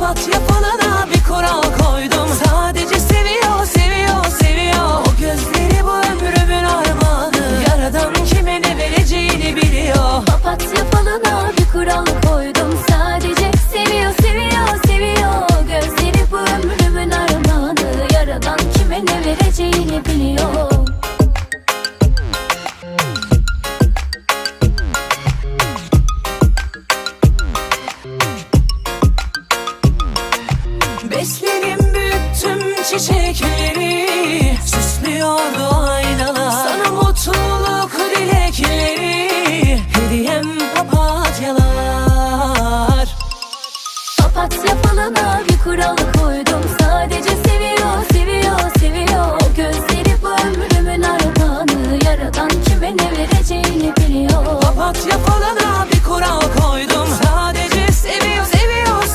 Papatya falına bir kural koydum. Sadece seviyor, seviyor, seviyor. O gözleri bu ömrümün armağanı. Yaradan kime ne vereceğini biliyor. Papatya falına bir kural koydum. Sadece seviyor seviyor seviyor. Gözleri bu ömrümün armağanı. Yaradan kime ne vereceğini biliyor Besledim büyüttüm çiçekleri Süslüyordu aynalar. Sana mutluluk dilekleri Hediyem papatyalar. Papatya falına bir kural koydum. Sadece seviyor seviyor seviyor. Gözleri bu ömrümün armağanı. Yaradan kime ne vereceğini biliyor. Papatya falına